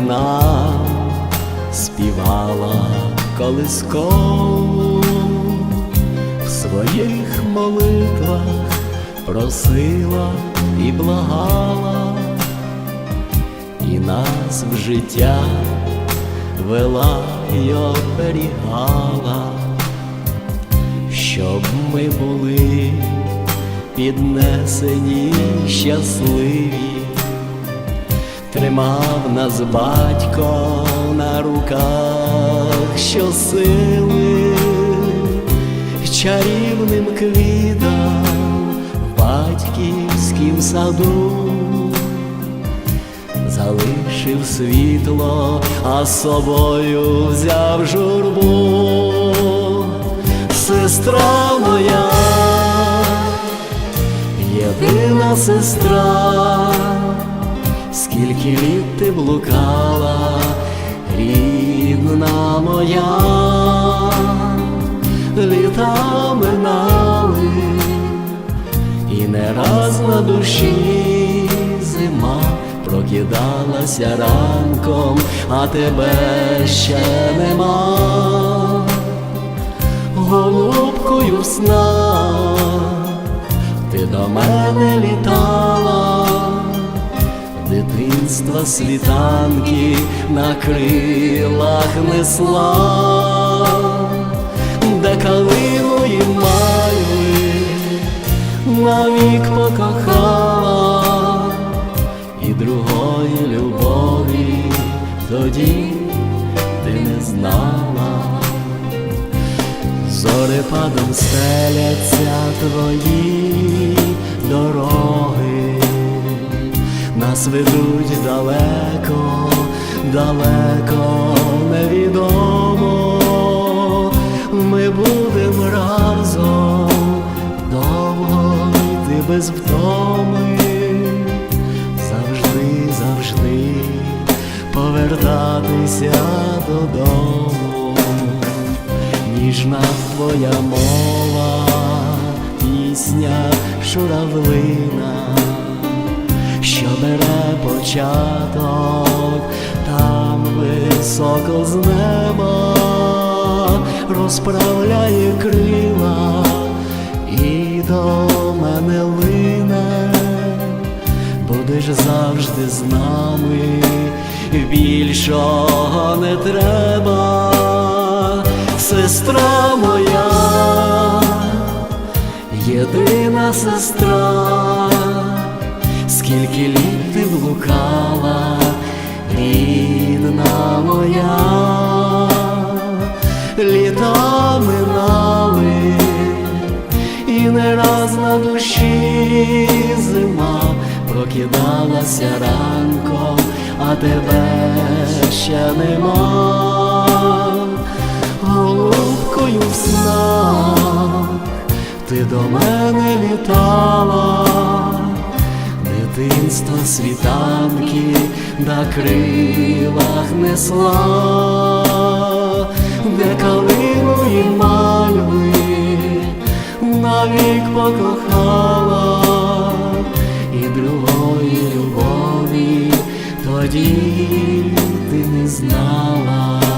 нам співала колискову в своїх молитвах просила і благала, і нас в життя вела й оберігала, щоб ми були піднесені щасливі. Тримав нас батько на руках щосили, чарівним квітам в батьківськім саду залишив світло, а собою взяв журбу, сестра моя, єдина сестра скільки літ ти блукала, рідна моя, літа минали, і не раз на душі зима прокидалася ранком, а тебе ще нема, голубкою в снах ти до мене літала дитинства світанки на крилах несла, де калину і мальви навік покохала, і другої любові тоді ти не знала. Зорепадом стеляться твої нас ведуть далеко, далеко невідомо, ми будемо разом довго йти без втоми, завжди, завжди повертатися додому, ніжна твоя мова, пісня шуравлина що бере початок, там високо з неба розправляє крила і до мене лине, будеш завжди з нами, більшого не треба, сестра моя, єдина сестра скільки літ блукала, рідна моя, літа минали, і не раз на душі зима прокидалася ранком, а тебе ще нема, голубкою в снах ти до мене літала дитинства світанки на крилах несла, де калину і мальви навік покохала, і другої любові тоді ти не знала.